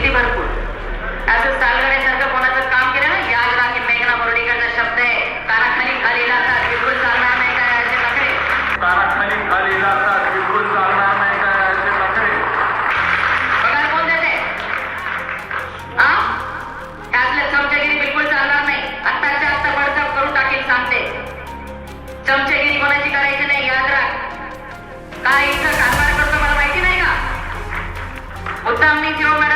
किती भरपूर. असं सालगड्यासारखं कोणाचं काम केलं ना याद राखी मेघना बोर्डीकरचा शब्द आहे. कानाखाली खाली जातात बिलकुल चालणार नाही काय असे नखरे कानाखाली खाली जातात बिलकुल चालणार नाही काय असे नखरे पगार कोण देते? हा त्यातलं चमचगिरी बिलकुल चालणार नाही. आत्ताच्या आत्ता बडतप करून टाकील सांगते. चमचगिरी कोणाची करायची नाही याद राख. काय इथं कारभार करतो मला माहिती नाही का? उत्तमनी जीव मॅडमला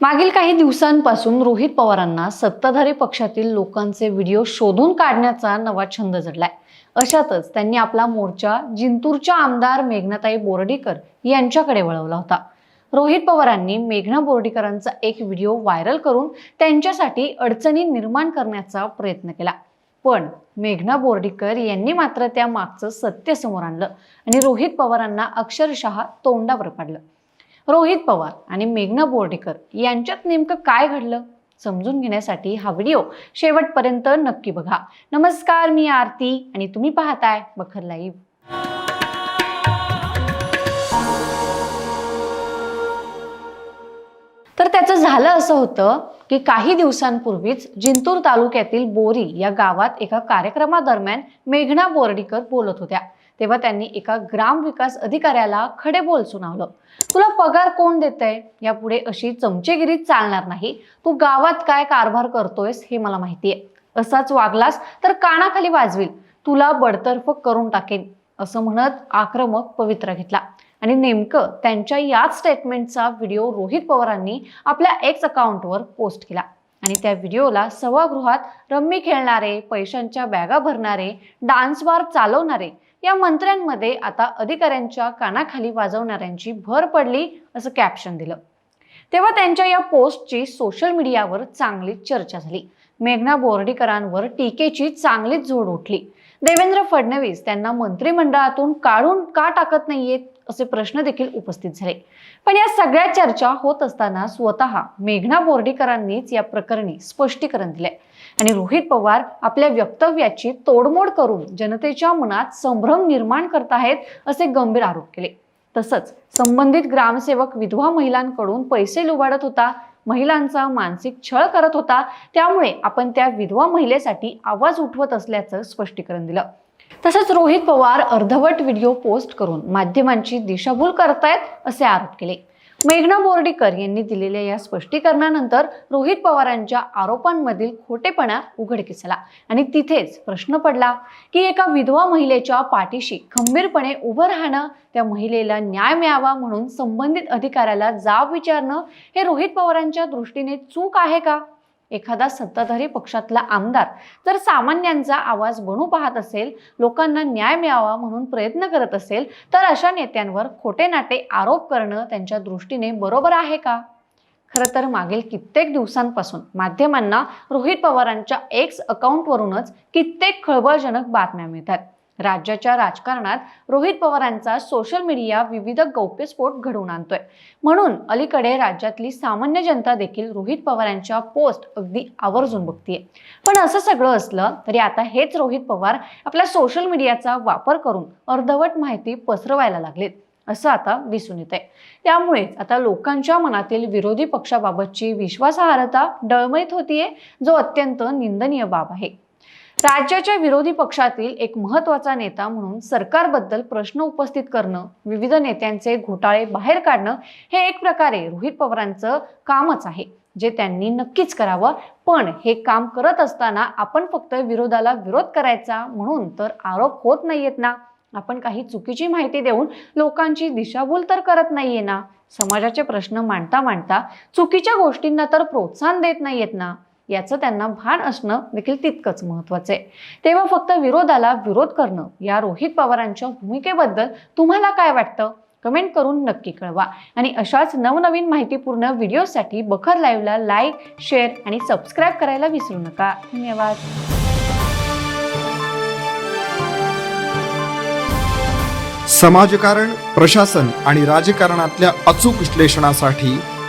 मागील काही दिवसांपासून रोहित पवारांना सत्ताधारी पक्षातील लोकांचे व्हिडिओ शोधून काढण्याचा नवा छंद जडलाय. अशातच त्यांनी आपला मोर्चा जिंतूरच्या आमदार मेघनाताई बोर्डीकर यांच्याकडे वळवला होता. रोहित पवारांनी मेघना बोर्डीकरांचा एक व्हिडिओ व्हायरल करून त्यांच्यासाठी अडचणी निर्माण करण्याचा प्रयत्न केला. पण मेघना बोर्डीकर यांनी मात्र त्या मागचं सत्य समोर आणलं आणि रोहित पवारांना अक्षरशः तोंडावर पाडलं. रोहित पवार आणि मेघना बोर्डीकर यांच्यात नेमकं काय घडलं? समजून घेण्यासाठी हा व्हिडिओ शेवटपर्यंत नक्की बघा. नमस्कार मी आरती आणि तुम्ही पाहताय बखर लाईव्ह. तर त्याचं झालं असं होतं की काही दिवसांपूर्वीच जिंतूर तालुक्यातील बोरी या गावात एका कार्यक्रमादरम्यान मेघना बोर्डीकर बोलत होत्या. तेव्हा त्यांनी एका ग्राम विकास अधिकाऱ्याला खडे बोल सुनावलं. तुला पगार कोण देतंय? यापुढे अशी चमचेगिरी चालणार नाही. तू गावात काय कारभार करतोयस हे मला माहिती आहे असाच वागलास तर कानाखाली वाजवील. तुला बडतर्फ करून टाकेन. असं म्हणत आक्रमक पवित्रा घेतला. आणि नेमकं त्यांच्या याच स्टेटमेंटचा व्हिडिओ रोहित पवारांनी आपल्या एक्स अकाउंटवर पोस्ट केला. आणि त्या व्हिडिओला सभागृहात रम्मी खेळणारे पैशांच्या बॅगा भरणारे डान्स बार चालवणारे या मंत्र्यांमध्ये आता अधिकाऱ्यांच्या कानाखाली वाजवणाऱ्यांची भर पडली असं कॅप्शन दिलं. तेव्हा त्यांच्या या पोस्टची सोशल मीडियावर चांगलीच चर्चा झाली. मेघना बोर्डीकरांवर टीकेची चांगलीच झोड उठली. देवेंद्र फडणवीस त्यांना मंत्रिमंडळातून काढून का टाकत नाहीयेत? असे प्रश्न देखील उपस्थित झाले. पण या सगळ्या चर्चा होत असताना स्वतः मेघना बोर्डीकरांनीच या प्रकरणी स्पष्टीकरण दिले आणि रोहित पवार आपल्या वक्तव्याची तोडमोड करून जनतेच्या मनात संभ्रम निर्माण करताहेत असे गंभीर आरोप केले. तसंच संबंधित ग्रामसेवक विधवा महिलांकडून पैसे लुबाडत होता महिलांचा मानसिक छळ करत होता त्यामुळे आपण त्या विधवा महिलेसाठी आवाज उठवत असल्याचं स्पष्टीकरण दिलं. तसंच रोहित पवार अर्धवट व्हिडिओ पोस्ट करून माध्यमांची दिशाभूल करतायत असे आरोप केले. मेघना बोर्डीकर यांनी दिलेल्या या स्पष्टीकरणानंतर रोहित पवारांच्या आरोपांमधील खोटेपणा उघडकीस आला आणि तिथेच प्रश्न पडला की एका विधवा महिलेच्या पाठीशी खंबीरपणे उभं राहणं त्या महिलेला न्याय मिळावा म्हणून संबंधित अधिकाऱ्याला जाब विचारणं हे रोहित पवारांच्या दृष्टीने चूक आहे का? एखादा सत्ताधारी पक्षातला आमदार जर सामान्यांचा आवाज बनू पाहत असेल लोकांना न्याय मिळावा म्हणून प्रयत्न करत असेल तर अशा नेत्यांवर खोटे नाटे आरोप करणं त्यांच्या दृष्टीने बरोबर आहे का? खरं तर मागील कित्येक दिवसांपासून माध्यमांना रोहित पवारांच्या एक्स अकाउंटवरूनच कित्येक खळबळजनक बातम्या मिळतात. राज्याच्या राजकारणात रोहित पवारांचा सोशल मीडिया विविध गौप्यस्फोट घडवून आणतोय. म्हणून अलीकडे राज्यातली सामान्य जनता देखील रोहित पवारांच्या पोस्ट अगदी आवर्जून बघतीये. पण असं सगळं असलं तरी आता हेच रोहित पवार आपल्या सोशल मीडियाचा वापर करून अर्धवट माहिती पसरवायला लागलेत असं आता दिसून येत आहे त्यामुळेच आता लोकांच्या मनातील विरोधी पक्षाबाबतची विश्वासार्हता डळमळीत होतीये जो अत्यंत निंदनीय बाब आहे. राज्याच्या विरोधी पक्षातील एक महत्त्वाचा नेता म्हणून सरकारबद्दल प्रश्न उपस्थित करणं विविध नेत्यांचे घोटाळे बाहेर काढणं हे एक प्रकारे रोहित पवारांचं कामच आहे जे त्यांनी नक्कीच करावं. पण हे काम करत असताना आपण फक्त विरोधाला विरोध करायचा म्हणून तर आरोप होत नाहीयेत ना? आपण काही चुकीची माहिती देऊन लोकांची दिशाभूल तर करत नाहीये ना? समाजाचे प्रश्न मांडता मांडता चुकीच्या गोष्टींना तर प्रोत्साहन देत नाहीयेत ना? याचं त्यांना भान असणं देखील तितकंच महत्वाचं आहे. तेव्हा फक्त विरोधाला विरोध करणं या रोहित पवारांच्या भूमिकेबद्दल तुम्हाला काय वाटतं? कमेंट करून नक्की कळवा. आणि अशाच नवनवीन माहितीपूर्ण व्हिडिओसाठी बखर लाईव्हला लाईक शेअर आणि सबस्क्राईब करायला विसरू नका. धन्यवाद. समाजकारण प्रशासन आणि राजकारणातल्या अचूक विश्लेषणासाठी